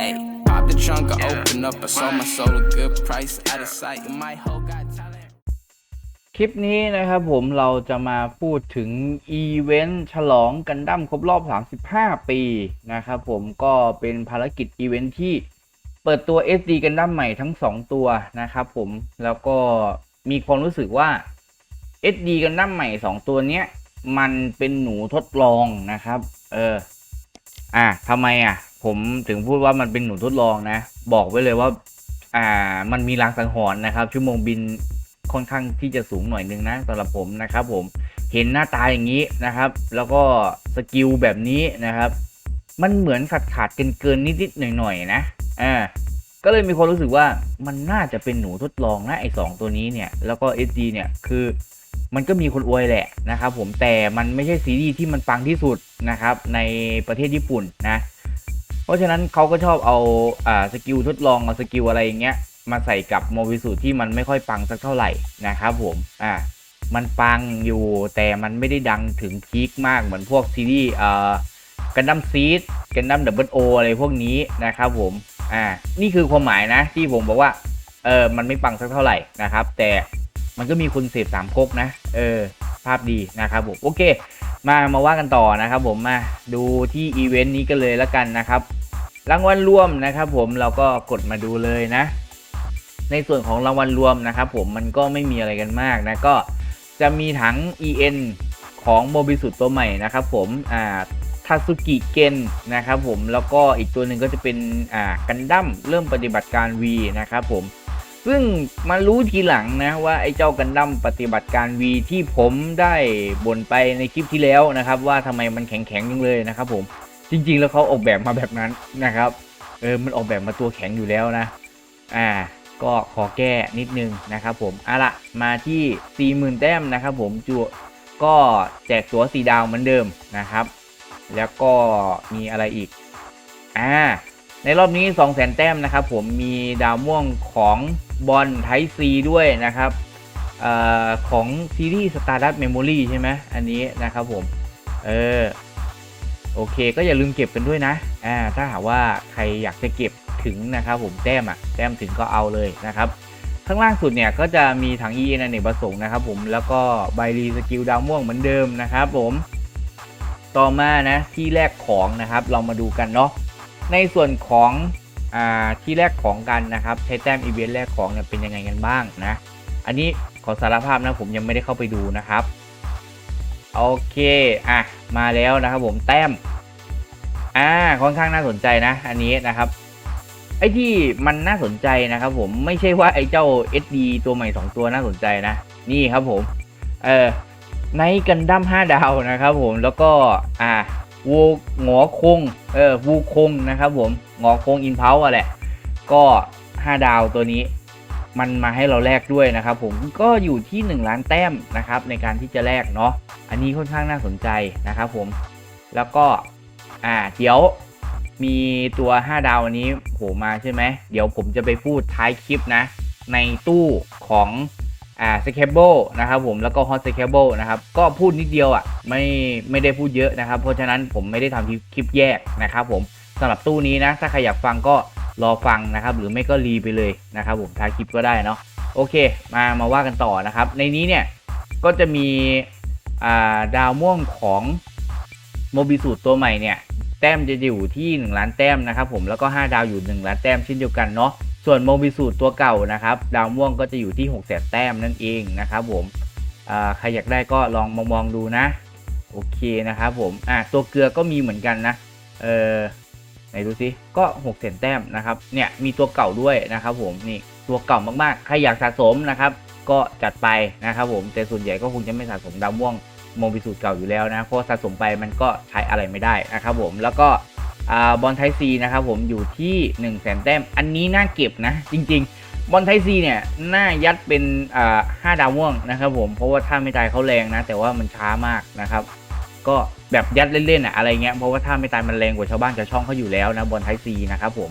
Hey, pop the trunk, I open up, I sold my soul a good price. Out of sight, and my hoe got talent. คลิปนี้นะครับผมเราจะมาพูดถึงอีเวนต์ฉลองกันดั้มครบรอบ 35 ปีนะครับผมก็เป็นภารกิจอีเวนต์ที่เปิดตัว SD กันดั้มใหม่ทั้ง 2 ตัวนะครับผมแล้วก็มีความรู้สึกว่า SD กันดั้มใหม่ 2 ตัวเนี้ยมันเป็นหนูทดลองนะครับ เออ อะทำไมอะ ผมถึงพูดว่ามันเป็นหนูทดลองนะ บอกไว้เลยว่า อ่า มันมีรางสังหรณ์นะครับ ชั่วโมงบินค่อนข้างที่จะสูงหน่อยนึงนะสำหรับผมนะครับ ผมเห็นหน้าตาอย่างนี้นะครับ แล้วก็สกิลแบบนี้นะครับ มันเหมือนขาดขาดเกินเกินนิดๆหน่อยๆนะอ่าก็เลยมีความรู้สึกว่ามันน่าจะเป็นหนูทดลองนะไอ้สองตัวนี้เนี่ย แล้วก็ SD เนี่ยคือมันก็มีคนอวยแหละนะครับผมแต่มันไม่ใช่ซีรีส์ที่มันปังที่สุดนะครับในประเทศญี่ปุ่นนะ ราะฉะนั้นเขาก็ชอบเอาอ่าสกิลทดลองเอาสกิลอะไรอย่างเงี้ยมาใส่กับโมบิสูที่มันไม่ค่อยปังสักเท่าไหร่นะครับผมอ่ามันปังอยู่แต่มันไม่ได้ดังถึงพีคมากเหมือนพวกซีรีส์อ่ากันดั้มซีดกันดั้มดับเบิลโออะไรพวกนี้นะครับผมอ่านี่คือความหมายนะที่ผมบอกว่าเออมันไม่ปังสักเท่าไหร่นะครับ แต่มันก็มีคนเสพสามก๊กนะ เออ ภาพดีนะครับผมโอเค มามาว่ากันต่อนะครับผมมาดูที่อีเวนต์นี้กันเลยแล้วกันนะครับ รางวัลรวมนะครับ ผมเราก็กดมาดูเลยนะ ในส่วนของรางวัลรวมนะครับ ผมมันก็ไม่มีอะไรกันมากนะก็จะมีถัง EN ของโมบิสุดตัวใหม่นะครับ ผมอ่าทาสุกิเกนนะครับ ผมแล้วก็อีกตัวหนึ่งก็จะเป็นอ่ากันดั้มเริ่มปฏิบัติการ V นะครับ ผมซึ่งมารู้ทีหลังนะว่าไอ้เจ้ากันดั้มปฏิบัติการ V ที่ผมได้บ่นไปในคลิปที่แล้วนะครับ ว่าทำไมมันแข็งๆยังเลยนะครับ ผม จริง ๆ แล้วเขาออกแบบมาแบบนั้นนะครับ เออ มันออกแบบมาตัวแข็งอยู่แล้วนะ อ่า ก็ขอแก้นิดนึงนะครับผมเอาละมาที่ 40,000 แต้มนะครับผมจัวก็แจกตัวสีดาวเหมือนเดิมนะครับ แล้วก็มีอะไรอีก อ่า ในรอบนี้ 200,000 แต้มนะครับผม มีดาวม่วงของบอลไทซีด้วยนะครับเอ่อของซีรีส์ Stardust Memory ใช่ไหมอันนี้นะครับผม เออ โอเค ก็อย่าลืมเก็บกันด้วยนะอ่าถ้าหากว่าใครอยากจะเก็บถึงนะครับผมแต้มอะแต้มถึงก็เอาเลยนะครับข้างล่างสุดเนี่ยก็จะมีถัง EN อเนกประสงค์นะครับผมแล้วก็ใบรีสกิลดาวม่วงเหมือนเดิมนะครับผมต่อมานะที่แรกของนะครับเรามาดูกันเนาะในส่วนของอ่าที่แรกของกันนะครับใช้แต้มอีเวนต์แรกของเนี่ยเป็นยังไงกันบ้างนะ อันนี้ขอสารภาพนะผมยังไม่ได้เข้าไปดูนะครับ โอเค อะ มาแล้วนะครับผมแต้ม อ่า ค่อนข้างน่าสนใจนะ อันนี้นะครับ ไอ้ที่มันน่าสนใจนะครับผม ไม่ใช่ว่าไอ้เจ้า SD ตัวใหม่ 2 ตัวน่าสนใจนะ นี่ครับผม เออในกันดั้ม5ดาวนะครับผม แล้วก็ อ่าวูหงอคง เออวูคงนะครับผมหงอคงอินเพาอะแหละ ก็ 5 ดาวตัวนี้ มันมาให้เราแลกด้วยนะครับผมก็อยู่ที่ 1 ล้านแต้มนะครับในการที่จะแลกเนาะอันนี้ค่อนข้างน่าสนใจนะครับผมแล้วก็อ่าเดี๋ยวมีตัว 5 ดาวอันนี้โผล่มาใช่ไหมเดี๋ยวผมจะไปพูดท้ายคลิปนะ ในตู้ของอ่า s c a b l e นะครับผมแล้วก็ Hot s c a b l e นะครับก็พูดนิดเดียวอะไม่ไม่ได้พูดเยอะนะครับ เพราะฉะนั้นผมไม่ได้ทำคลิปแยกนะครับผมสำหรับตู้นี้นะ ถ้าใครอยากฟังก็ รอฟังนะครับ หรือไม่ก็รีไปเลยนะครับผมท้ายคลิปก็ได้เนาะโอเค มามาว่ากันต่อนะครับ ในนี้เนี่ยก็จะมีาดาวม่วงของโมบิสูตตัวใหม่เนี่ยแต้มจะอยู่ที่ 1 ล้านแต้มนะครับผมแล้วก็ 5 ดาวอยู่ 1 ล้านแต้มเช่นเดียวกันเนาะส่วนโมบิสูตตัวเก่านะครับ ดาวม่วงก็จะอยู่ที่6 0 0 0 0แต้มนั่นเองนะครับผมใครอยากได้ก็ลองมองมองดูนะ โอเคนะครับผมอ่าตัวเกลือก็มีเหมือนกันนะเออ ไหนดูสิก็6เซนแต้มนะครับเนี่ยมีตัวเก่าด้วยนะครับผมนี่ตัวเก่ามากๆ ใครอยากสะสมนะครับก็จัดไปนะครับผมแต่ส่วนใหญ่ก็คงจะไม่สะสมดาวม่วงโมบิสูตรเก่าอยู่แล้วนะเพราะสะสมไปมันก็ใช้อะไรไม่ได้นะครับผมแล้วก็บอลไทซีนะครับผมอยู่ที่1 0 0 0 0แสนแต้ม อันนี้น่าเก็บนะจริง ๆ บอลไทซีเนี่ยน่ายัดเป็นห้าดาวม่วงนะครับผมเพราะว่าท่าไม่ตายเขาแรงนะ แต่ว่ามันช้ามากนะครับ ก็ แบบยัดเล่นๆอะอะไรเงี้ยเพราะว่าถ้าไม่ตายมันแรงกว่าชาวบ้านชาวช่องเขาอยู่แล้วนะบอลไทซีนะครับผม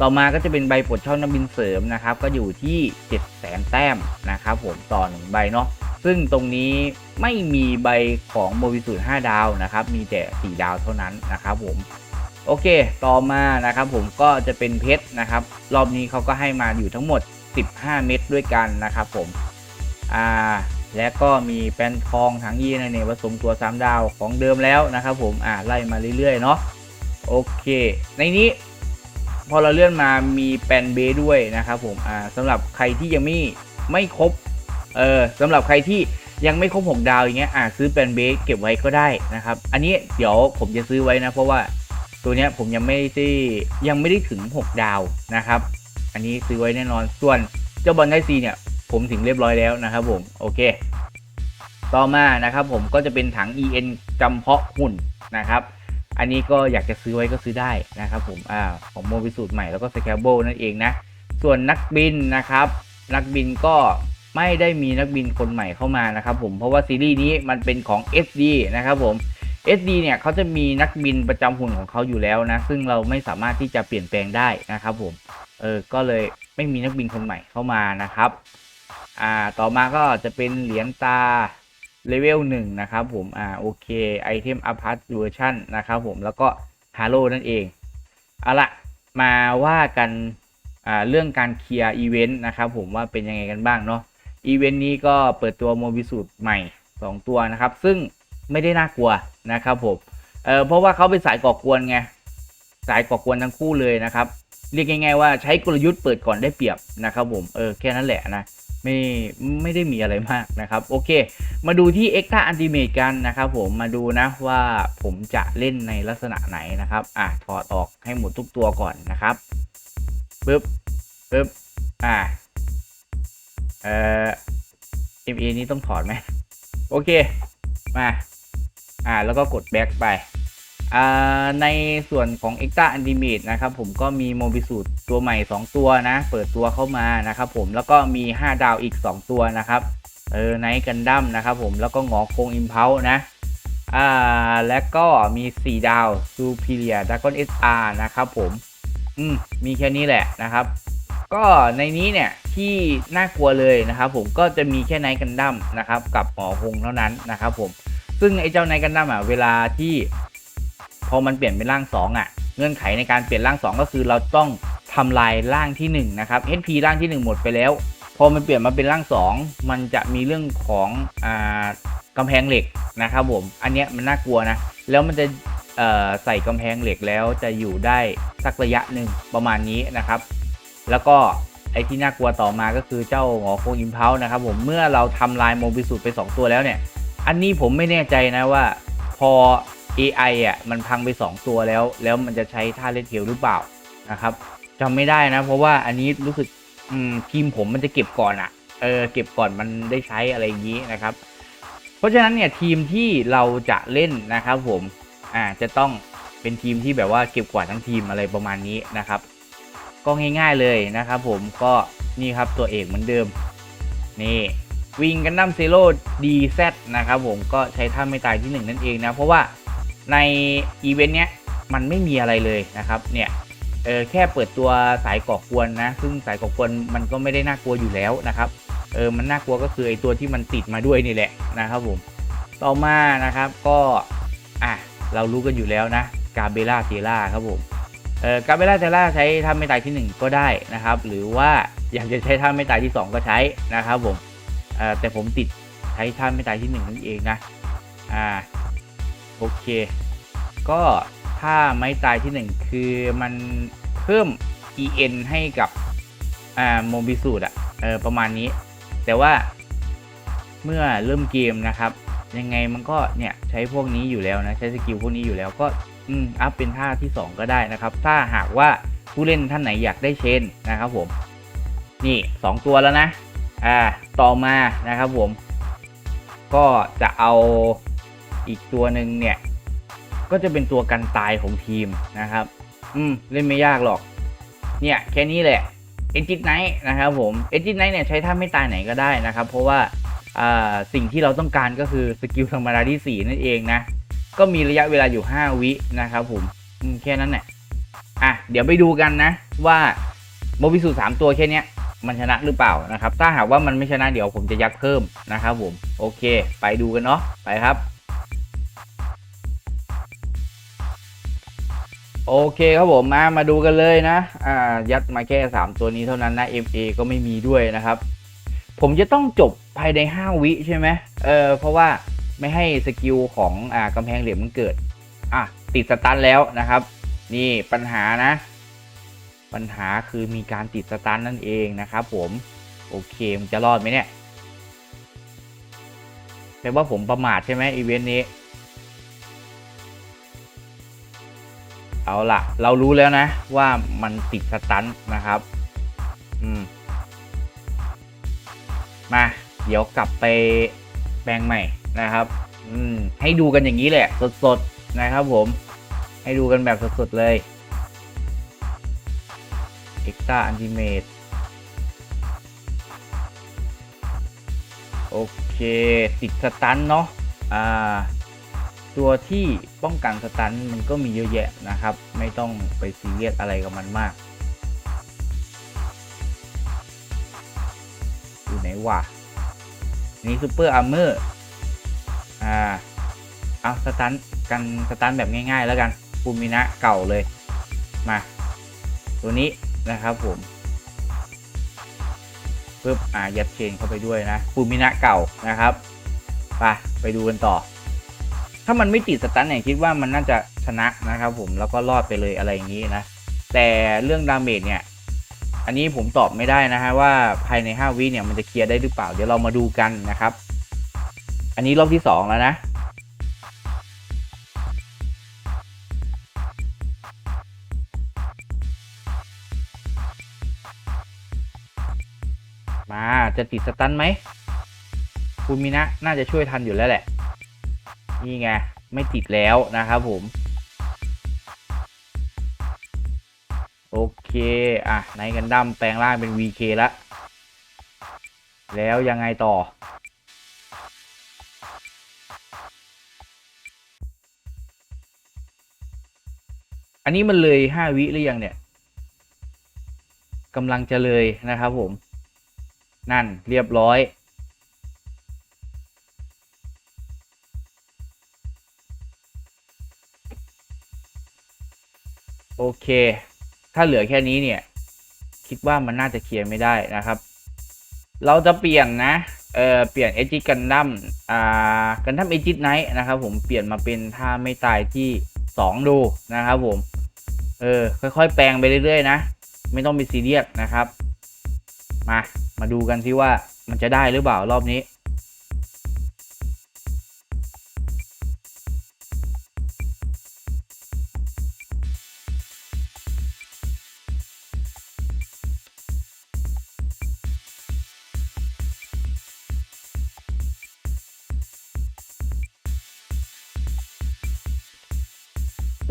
ต่อมาก็จะเป็นใบปลดช่องน้ำบินเสริมนะครับก็อยู่ที่7 0 0 0 0แต้มนะครับผมต่อหนึ่งใบเนาะซึ่งตรงนี้ไม่มีใบของโมบิสูตร5ดาวนะครับมีแต่ 4 ดาวเท่านั้นนะครับผมโโอเค ต่อมานะครับผมก็จะเป็นเพชรนะครับ รอบนี้เขาก็ให้มาอยู่ทั้งหมด 15 เม็ดด้วยกันนะครับผมอ่า และก็มีแป้นทองถังยีนะเนี่ยผสมตัว 3 ดาวของเดิมแล้วนะครับผมอ่าไล่มาเรื่อยๆเนาะโอเค ในนี้พอเราเลื่อนมามีแปนเบด้วยนะครับผมอ่าสำหรับใครที่ยังไม่ไม่ครบเออสำหรับใครที่ยังไม่ครบ 6 ดาวอย่างเงี้ยอ่าซื้อแปนเบเก็บไว้ก็ได้นะครับ อันนี้เดี๋ยวผมจะซื้อไว้นะ เพราะว่าตัวเนี้ยผมยังไม่ได้ยังไม่ได้ถึง 6 ดาวนะครับ อันนี้ซื้อไว้แน่นอนส่วนเจ้าบอลไดซีเนี่ย ผมถึงเรียบร้อยแล้วนะครับผมโอเค ต่อมานะครับผมก็จะเป็นถัง EN จำเพาะหุ่นนะครับ อันนี้ก็อยากจะซื้อไว้ก็ซื้อได้นะครับผมอ่าของโมบิสูตรใหม่แล้วก็สแครโบนั่นเองนะ ส่วนนักบินนะครับ นักบินก็ไม่ได้มีนักบินคนใหม่เข้ามานะครับผมเพราะว่าซีรีส์นี้มันเป็นของ SD นะครับผม SD เนี่ยเขาจะมีนักบินประจำหุ่นของเขาอยู่แล้วนะ ซึ่งเราไม่สามารถที่จะเปลี่ยนแปลงได้นะครับผมเออก็เลยไม่มีนักบินคนใหม่เข้ามานะครับ อ่าต่อมาก็จะเป็นเหรียญตาเลเวลหนึ่งนะครับผมอ่าโอเคไอเทมอพาร์ตเวอร์ชันนะครับผมแล้วก็ฮาโลนั่นเอง เอาละมาว่ากันอ่าเรื่องการเคลียร์อีเวนต์นะครับผมว่าเป็นยังไงกันบ้างเนาะอีเวนต์นี้ก็เปิดตัวโมบิสูตรใหม่ 2 ตัวนะครับ ซึ่งไม่ได้น่ากลัวนะครับผมเออเพราะว่าเขาเป็นสายก่อกวนไงสายก่อกวนทั้งคู่เลยนะครับ เรียกง่ายๆว่าใช้กลยุทธ์เปิดก่อนได้เปรียบนะครับผมเออแค่นั้นแหละนะไม่ไม่ได้มีอะไรมากนะครับ โอเค มาดูที่ Extra Ultimate กันนะครับผมมาดูนะว่าผมจะเล่นในลักษณะไหนนะครับอะถอดออกให้หมดทุกตัวก่อนนะครับปึ๊บปึ๊บอ่าเอ่อ MA นี้ต้องถอดไหมโอเคมาอ่าแล้วก็กด back ไป ในส่วนของ Extra Ultimate นะครับผมก็มีโมบิสูตรตัวใหม่ 2 ตัวนะ เปิดตัวเข้ามานะครับผมแล้วก็มี 5 ดาวอีก 2 ตัวนะครับเออไนท์กันดั้มนะครับผมแล้วก็หงอโคงอิมเพลนะอ่าแล้วก็มี 4 ดาว Superior Dragon SR นะครับผมอืมมีแค่นี้แหละนะครับ ก็ในนี้เนี่ยที่น่ากลัวเลยนะครับผมก็จะมีแค่ไนท์กันดั้มนะครับกับหมอคงเท่านั้นนะครับผมซึ่งไอ้เจ้าไนท์กันดั้มอะเวลาที่ พอมันเปลี่ยนเป็นร่าง 2 อะ เงื่อนไขในการเปลี่ยนร่าง 2 ก็คือเราต้องทำลายร่างที่ 1 นะครับ HP ร่างที่ 1 หมดไปแล้ว พอมันเปลี่ยนมาเป็นร่าง 2 มันจะมีเรื่องของอ่ากำแพงเหล็กนะครับผม อันเนี้ยมันน่ากลัวนะ แล้วมันจะใส่กำแพงเหล็กแล้วจะอยู่ได้สักระยะหนึ่งประมาณนี้นะครับ แล้วก็ไอ้ที่น่ากลัวต่อมาก็คือเจ้าหงอโคงอิมเพลนะครับผมเมื่อเราทำลายโมบิสูตไป 2 ตัวแล้วเนี่ย อันนี้ผมไม่แน่ใจนะว่า พอ AI อะมันพังไป 2 ตัวแล้ว แล้วมันจะใช้ท่าเลดเทลหรือเปล่านะครับจำไม่ได้นะ เพราะว่าอันนี้รู้สึกทีมผมมันจะเก็บก่อนอะเออเก็บก่อนมันได้ใช้อะไรอย่างนี้นะครับ เพราะฉะนั้นเนี่ยทีมที่เราจะเล่นนะครับ ผมอ่าจะต้องเป็นทีมที่แบบว่าเก็บกวาทั้งทีมอะไรประมาณนี้นะครับ ก็ง่าย ๆเลยนะครับผมก็นี่ครับตัวเอกเหมือนเดิมนี่วิงกันดั้มเซโร่ดีแซนะครับผมก็ใช้ท่าไม่ตายที่ 1 นั่นเองนะ เพราะว่า ในอีเวนต์เนี้ยมันไม่มีอะไรเลยนะครับเนี่ยเออแค่เปิดตัวสายก่อกวนนะ ซึ่งสายก่อกวนมันก็ไม่ได้น่ากลัวอยู่แล้วนะครับเออมันน่ากลัวก็คือไอตัวที่มันติดมาด้วยนี่แหละนะครับผมต่อมานะครับก็อะเรารู้กันอยู่แล้วนะกาเบล่าเทล่าครับผมเออกาเบล่าเทล่าใช้ท่าไม่ตายที่ 1 ก็ได้นะครับ หรือว่าอยากจะใช้ท่าไม่ตายที่ 2 ก็ใช้นะครับผมเออแต่ผมติดใช้ท่าไม่ตายที่1นั่นเองนะอ่า โอเค ก็ท่าไม้ตายที่ 1 คือมันเพิ่ม EN ให้กับอ่าโมบิสูดอะเออประมาณนี้ แต่ว่าเมื่อเริ่มเกมนะครับ ยังไงมันก็เนี่ยใช้พวกนี้อยู่แล้วนะ ใช้สกิลพวกนี้อยู่แล้วก็อืมอัพเป็นท่าที่ 2 ก็ได้นะครับ ถ้าหากว่าผู้เล่นท่านไหนอยากได้เชนนะครับผม นี่ 2 ตัวแล้วนะ อ่า ต่อมานะครับผม ก็จะเอา อีกตัวหนึ่งเนี่ย ก็จะเป็นตัวกันตายของทีมนะครับ อืม เล่นไม่ยากหรอก เนี่ยแค่นี้แหละเอจิตไนท์นะครับผมเอจิตไนท์เนี่ยใช้ท่าไม่ตายไหนก็ได้นะครับ เพราะว่าสิ่งที่เราต้องการก็คือสกิลธรรมดาที่ 4 นั่นเองนะ ก็มีระยะเวลาอยู่ 5 วินะครับผมอืมแค่นั้นแหละอะเดี๋ยวไปดูกันนะ ว่าโมบิสูสามตัวแค่เนี้ยมันชนะหรือเปล่านะครับ ถ้าหากว่ามันไม่ชนะเดี๋ยวผมจะยักเพิ่มนะครับผม โอเค ไปดูกันเนาะไปครับ โอเคครับผมมามาดูกันเลยนะอ่ายัดมาแค่สามตัวนี้เท่านั้นนะ MA ก็ไม่มีด้วยนะครับ ผมจะต้องจบภายใน 5 วิใช่ไหมเออเพราะว่าไม่ให้สกิลของอ่ากำแพงเหลี่ยมมันเกิด อะ ติดสตันแล้วนะครับ นี่ปัญหานะ ปัญหาคือมีการติดสตันนั่นเองนะครับผมโอเคมันจะรอดไหมเนี่ยแปลว่าผมประมาทใช่ไหมอีเวนต์นี้ เอาล่ะเรารู้แล้วนะ ว่ามันติดสตันนะครับ อืม มา เดี๋ยวกลับไปแปลงใหม่นะครับ อืม ให้ดูกันอย่างนี้แหละ สดๆ นะครับผม ให้ดูกันแบบสดๆ เลย Extra Ultimate โอเค ติดสตันเนาะ อ่า ตัวที่ป้องกันสตันมันก็มีเยอะแยะนะครับ ไม่ต้องไปซีเรียสอะไรกับมันมาก อยู่ไหนวะนี่ซูเปอร์อาร์เมอร์อ่าเอาสตันกันสตันแบบง่าย ๆ แล้วกันฟูมินะเก่าเลยมาตัวนี้นะครับผมปึ๊บอ่ายัดเชนเข้าไปด้วยนะฟูมินะเก่านะครับไปไปดูกันต่อ ถ้ามันไม่ติดสตันเนี่ยคิดว่ามันน่าจะชนะนะครับผมแล้วก็รอดไปเลยอะไรอย่างนี้นะ แต่เรื่องดาเมจเนี่ยอันนี้ผมตอบไม่ได้นะฮะว่าภายใน 5 วิเนี่ยมันจะเคลียร์ได้หรือเปล่า เดี๋ยวเรามาดูกันนะครับ อันนี้รอบที่ 2 แล้วนะมาจะติดสตันไหมคุณมินะ น่าจะช่วยทันอยู่แล้วแหละ นี่ไง ไม่ติดแล้วนะครับผม โอเค อะไนกันดั้มแปลงร่างเป็น VK แล้วแล้วยังไงต่อ อันนี้มันเลยห้าวิหรือยังเนี่ยกำลังจะเลยนะครับผม นั่นเรียบร้อย โอเค ถ้าเหลือแค่นี้เนี่ย คิดว่ามันน่าจะเคลียร์ไม่ได้นะครับ เราจะเปลี่ยนนะ เออเปลี่ยนเอจิกันดั้มอ่ากันดั้มเอจิไนท์นะครับผมเปลี่ยนมาเป็นท่าไม่ตายที่ 2 ดูนะครับผม เออ ค่อยๆ แปลงไปเรื่อยๆ นะ ไม่ต้องไปซีเรียสนะครับ มา มาดูกันที่ว่ามันจะได้หรือเปล่ารอบนี้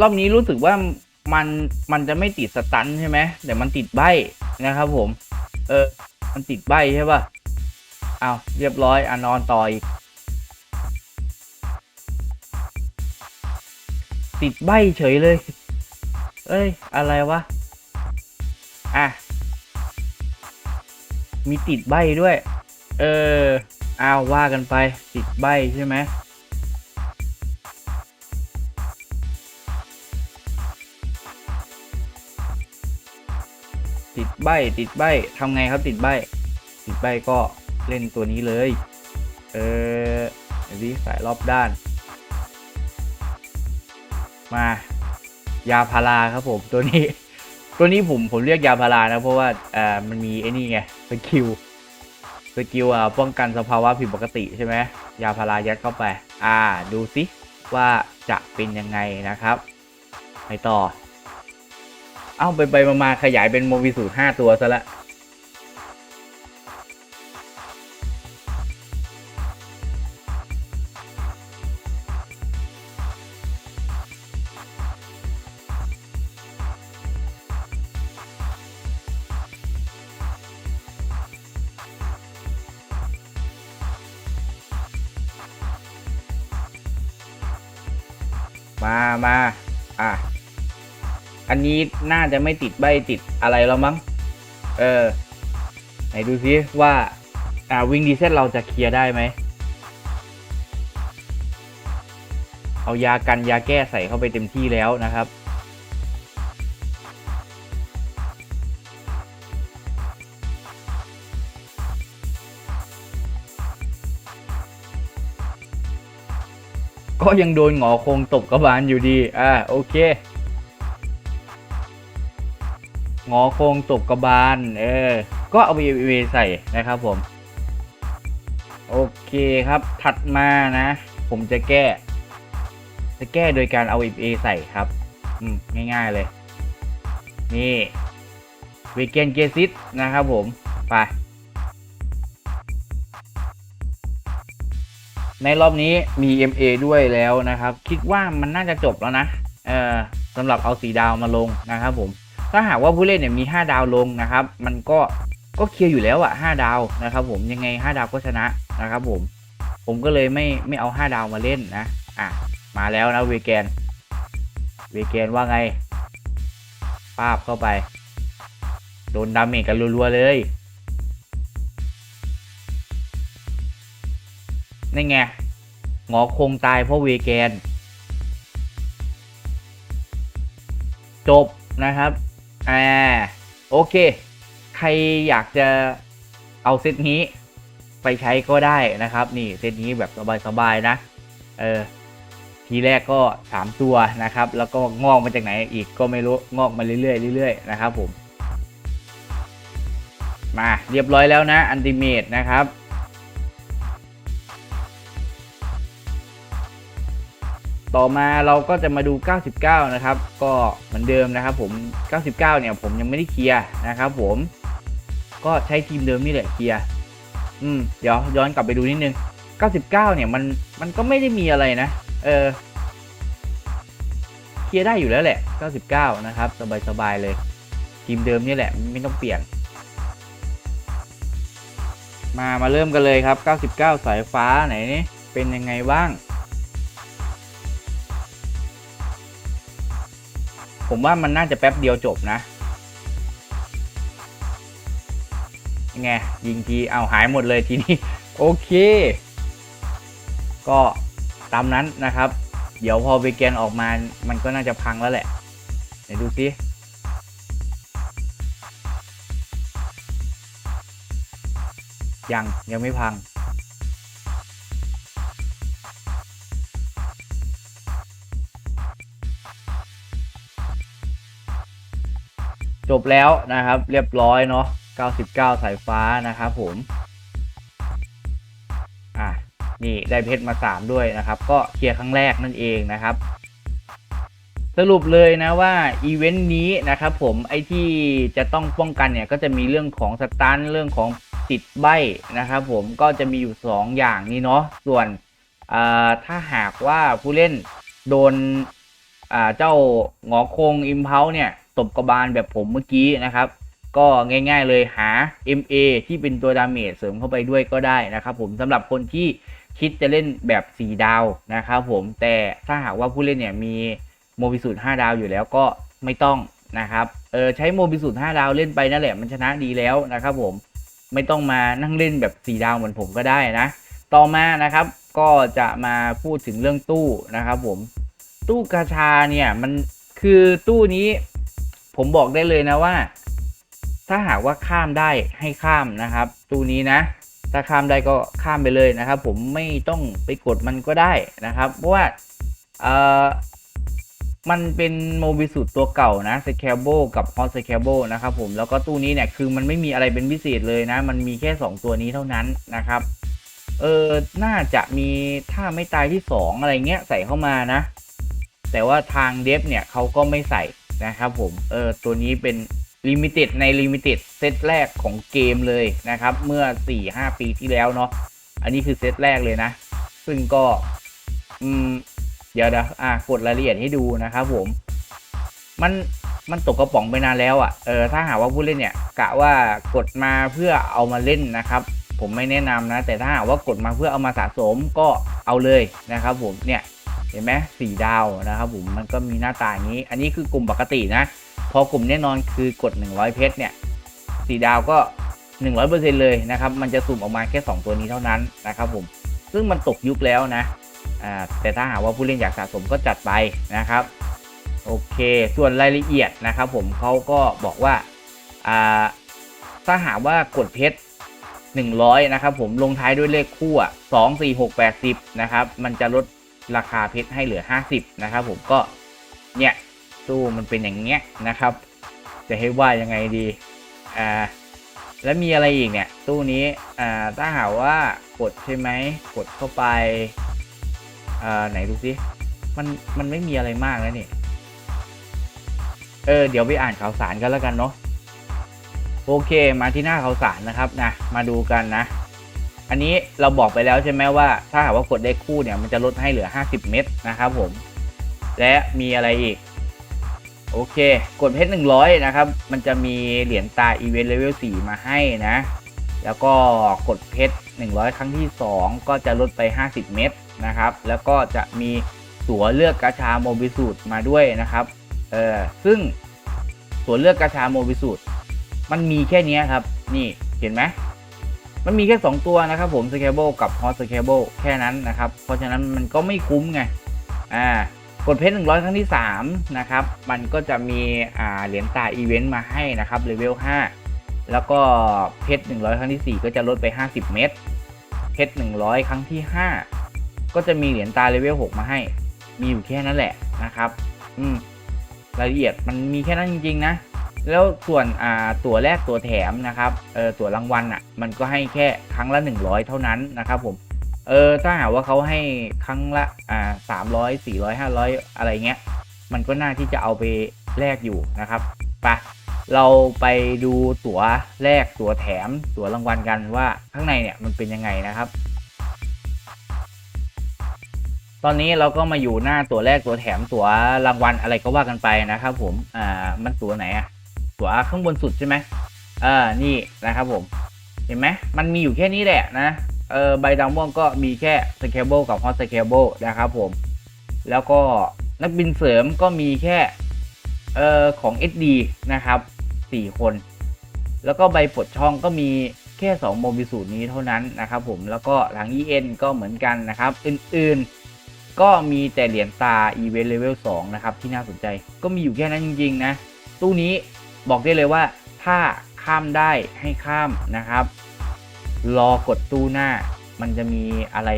รอบนี้รู้สึกว่ามันมันจะไม่ติดสตันใช่ไหมแต่มันติดใบนะครับผม เออ มันติดใบใช่ป่ะเอาวเรียบร้อยอะนอนต่ออีกติดใบเฉยเลย เอ้ย อะไรวะ อะ มีติดใบด้วย เออ เอาวว่ากันไป ติดใบใช่ไหม ใบติดใบทำไงครับติดใบติดใบก็เล่นตัวนี้เลย เออดีสายรอบด้าน มายาพาราครับผมตัวนี้ ตัวนี้ผมผมเรียกยาพารานะ เพราะว่าอ่ามันมีไอ้นี่ไงสกิลสกิลอ่าป้องกันสภาวะผิดปกติใช่ไหมยาพารายัดเข้าไป อ่า ดูสิว่าจะเป็นยังไงนะครับ ไปต่อ เอ้าไปไปมามาขยายเป็นโมบิสูตรห้าตัวซะละมา มา อันนี้น่าจะไม่ติดใบติดอะไรแล้วมั้ง เออ ไหนดูซิว่า อ่าวิงดีเซลเราจะเคลียร์ได้ไหม เอายากันยาแก้ใส่เข้าไปเต็มที่แล้วนะครับก็ยังโดนหงอคงตบกระบาลอยู่ดี อ่า โอเค งอโคงตกกระบาล เออ ก็เอา VV ใส่นะครับผม โอเคครับ ถัดมานะ ผมจะแก้ จะแก้โดยการเอา VA ใส่ครับ อืม ง่ายๆเลย นี่วีเกนเกซิตนะครับผม ไป ในรอบนี้มี MA ด้วยแล้วนะครับ คิดว่ามันน่าจะจบแล้วนะ เออสำหรับเอาสีดาวมาลงนะครับผม ถ้าหากว่าผู้เล่นเนี่ยมี 5 ดาวลงนะครับ มันก็ก็เคลียร์อยู่แล้วอะ5ดาวนะครับ ผมยังไง 5 ดาวก็ชนะนะครับ ผม ผมก็เลยไม่ไม่เอา 5 ดาวมาเล่นนะอะมาแล้วนะเวแกน เวแกนว่าไงปาบเข้าไป โดนดาเมจกันรัวๆเลยนี่ไงหงอคงตายเพราะเวแกน จบนะครับ อ่าโอเค ใครอยากจะเอาเซตนี้ไปใช้ก็ได้นะครับ นี่เซตนี้แบบสบายๆนะ เออทีแรกก็3ตัวนะครับ แล้วก็งอกมาจากไหนอีกก็ไม่รู้งอกมาเรื่อยๆเรื่อยๆนะครับผม มาเรียบร้อยแล้วนะอันติเมตนะครับ ต่อมาเราก็จะมาดู 99 นะครับ ก็เหมือนเดิมนะครับผม 99 เนี่ยผมยังไม่ได้เคลียร์นะครับผม ก็ใช้ทีมเดิมนี่แหละเคลียร์อืมเดี๋ยวย้อนกลับไปดูนิดนึง 99 เนี่ยมันมันก็ไม่ได้มีอะไรนะ เออเคลียร์ได้อยู่แล้วแหละ 99 นะครับ สบายๆเลย ทีมเดิมนี่แหละไม่ต้องเปลี่ยน มามาเริ่มกันเลยครับ 99 สายฟ้าไหนนี่เป็นยังไงบ้าง ผมว่ามันน่าจะแป๊บเดียวจบนะยังไงยิงทีเอาหายหมดเลยทีนี้ โอเค ก็ตามนั้นนะครับ เดี๋ยวพอเวแกนออกมามันก็น่าจะพังแล้วแหละไหนดูซิยังยังไม่พัง จบแล้วนะครับ เรียบร้อยเนาะ99 สายฟ้านะครับผม อะ นี่ได้เพชรมา 3 ด้วยนะครับ ก็เคลียร์ครั้งแรกนั่นเองนะครับ สรุปเลยนะว่าอีเวนต์นี้นะครับผมไอที่จะต้องป้องกันเนี่ยก็จะมีเรื่องของสตันเรื่องของติดใบนะครับผมก็จะมีอยู่ 2 อย่างนี้เนาะส่วนอ่าถ้าหากว่าผู้เล่นโดนอ่าเจ้าหงอคงอิมเพลเนี่ย ตบกระบาลแบบผมเมื่อกี้นะครับ ก็ง่ายๆเลยหา MA ที่เป็นตัวดาเมจเสริมเข้าไปด้วยก็ได้นะครับ ผมสำหรับคนที่คิดจะเล่นแบบ 4 ดาวนะครับผมแต่ถ้าหากว่าผู้เล่นเนี่ยมีโมบิสูตร5ดาวอยู่แล้วก็ไม่ต้องนะครับเออใช้โมบิสูตร5ดาวเล่นไปนั่นแหละมันชนะดีแล้วนะครับผมไม่ต้องมานั่งเล่นแบบ 4 ดาวเหมือนผมก็ได้นะ ต่อมานะครับก็จะมาพูดถึงเรื่องตู้นะครับผมตู้กาชาเนี่ยมันคือตู้นี้ ผมบอกได้เลยนะว่า ถ้าหากว่าข้ามได้ให้ข้ามนะครับตู้นี้นะ ถ้าข้ามได้ก็ข้ามไปเลยนะครับ ผมไม่ต้องไปกดมันก็ได้นะครับ เพราะว่าเอ่อมันเป็นโมบิสุดตัวเก่านะ s c a b l e กับ Hot s c a b l e นะครับผมแล้วก็ตู้นี้เนี่ยคือมันไม่มีอะไรเป็นพิเศษเลยนะ มันมีแค่ 2 ตัวนี้เท่านั้นนะครับเออน่าจะมีถ้าไม่ตายที่ 2 อะไรเงี้ยใส่เข้ามานะ แต่ว่าทางเดฟเนี่ยเขาก็ไม่ใส่ นะครับผม เออตัวนี้เป็นลิมิเต็ดในลิมิเต็ดเซตแรกของเกมเลยนะครับ เมื่อ 4-5 ปีที่แล้วเนาะ อันนี้คือเซตแรกเลยนะ ซึ่งก็ อืม เดี๋ยวนะอะกดรายละเอียดให้ดูนะครับผม มัน มันตกกระป๋องไปนานแล้วอะ่ะ เออ ถ้าหากว่าผู้เล่นเนี่ย กะว่ากดมาเพื่อเอามาเล่นนะครับ ผมไม่แนะนำนะ แต่ถ้าหากว่ากดมาเพื่อเอามาสะสมก็เอาเลยนะครับผม เนี่ย เห็นไหมสี่ดาวนะครับผมมันก็มีหน้าตาอย่างนี้ อันนี้คือกลุ่มปกตินะ พอกลุ่มแน่นอนคือกด 100 เพชรเนี่ยสี่ดาวก็ 100%เลยนะครับ มันจะสุ่มออกมาแค่ 2 ตัวนี้เท่านั้นนะครับผมซึ่งมันตกยุคแล้วนะแต่ถ้าหากว่าผู้เล่นอยากสะสมก็จัดไปนะครับ โอเค ส่วนรายละเอียดนะครับผมเขาก็บอกว่าถ้าหากว่ากดเพชร100 นะครับผมลงท้ายด้วยเลขคู่อะ2 4 6 8 0นะครับ มันจะลด ราคาเพชรให้เหลือ 50 นะครับผมก็เนี่ยตู้มันเป็นอย่างเงี้ยนะครับ จะให้ว่ายังไงดีอ่าแล้วมีอะไรอีกเนี่ย ตู้นี้อ่าถ้าหาว่ากดใช่ไหมกดเข้าไปอ่าไหนดูสิมันมันไม่มีอะไรมากแล้วนี่เออเดี๋ยวไปอ่านข่าวสารกันแล้วกันเนาะโอเคมาที่หน้าข่าวสารนะครับนะมาดูกันนะ อันนี้เราบอกไปแล้วใช่ไหมว่า ถ้าหากว่ากดได้คู่เนี่ยมันจะลดให้เหลือ 50 เม็ดนะครับผม และมีอะไรอีก โอเค กดเพชร100 นะครับ มันจะมีเหรียญตาอีเวนต์เลเวล4มาให้นะ แล้วก็กดเพชร100 ครั้งที่ 2 ก็จะลดไป 50 เม็ดนะครับ แล้วก็จะมีตั๋วเลือกกาชาโมบิสูตรมาด้วยนะครับ เออซึ่งตั๋วเลือกกาชาโมบิสูตรมันมีแค่นี้ครับ นี่เห็นไหม มันมีแค่2ตัวนะครับผม s c a b l e กับ Hot s c a b l e แค่นั้นนะครับ เพราะฉะนั้นมันก็ไม่คุ้มไงอ่ากดเพชร100 ครั้งที่ 3 นะครับ มันก็จะมีอ่าเหรียญตาอีเวนต์มาให้นะครับเลเวล 5 แล้วก็เพชร100 ครั้งที่ 4 ก็จะลดไป 50 เม็ดเพชร100 ครั้งที่ 5 ก็จะมีเหรียญตาเลเวล 6 มาให้ มีอยู่แค่นั้นแหละนะครับ อืมรายละเอียดมันมีแค่นั้นจริง ๆ นะ แล้วส่วนอ่าตั๋วแรกตัวแถมนะครับเออตั๋วรางวัลอะมันก็ให้แค่ครั้งละ 100 เท่านั้นนะครับผมเออถ้าหากว่าเขาให้ครั้งละอ่าสามร้อยสี่ร้อยห้าร้อยอะไรเงี้ยมันก็น่าที่จะเอาไปแลกอยู่นะครับไปะเราไปดูตั๋วแรกตั๋วแถมตั๋วรางวัลกันว่าข้างในเนี่ยมันเป็นยังไงนะครับ ตอนนี้เราก็มาอยู่หน้าตั๋วแรกตั๋วแถมตั๋วรางวัลอะไรก็ว่ากันไปนะครับ ผมอ่ามันตั๋วไหนอะ ตั๋วข้างบนสุดใช่ไหมเออนี่นะครับผม เห็นไหมมันมีอยู่แค่นี้แหละนะเออใบดำม่วงก็มีแค่สเคเบิลกับฮอตสเคเบิลนะครับผม แล้วก็นักบินเสริมก็มีแค่เอ่อของ SD นะครับ 4 คน แล้วก็ใบปลดช่องก็มีแค่ 2 โมบิสูตรนี้เท่านั้นนะครับผมแล้วก็หลัง EN ก็เหมือนกันนะครับ อื่นๆ ก็มีแต่เหรียญตา Event Level 2 นะครับ ที่น่าสนใจก็มีอยู่แค่นั้นจริง ๆ นะ ตู้นี้ บอกได้เลยว่า ถ้าข้ามได้ให้ข้ามนะครับ รอกดตู้หน้า มันจะมีอะไร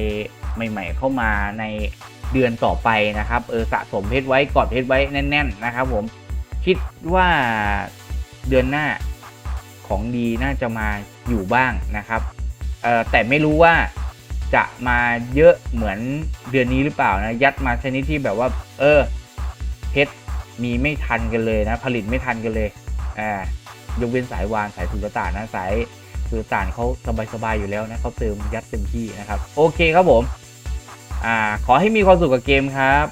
ใหม่ ๆ เข้ามาในเดือนต่อไปนะครับเออสะสมเพชรไว้กอดเพชรไว้แน่น ๆ นะครับ ผมคิดว่าเดือนหน้าของดีน่าจะมาอยู่บ้างนะครับเออแต่ไม่รู้ว่าจะมาเยอะเหมือนเดือนนี้หรือเปล่านะ ยัดมาชนิดที่แบบว่า เออเพชรมีไม่ทันกันเลยนะ ผลิตไม่ทันกันเลย อ่ายกเว้นสายวานสายสุลต่านนะสายสุลต่านเขาสบายๆอยู่แล้วนะเขาเติมยัดเต็มที่นะครับ โอเคครับผม อ่า ขอให้มีความสุขกับเกมครับ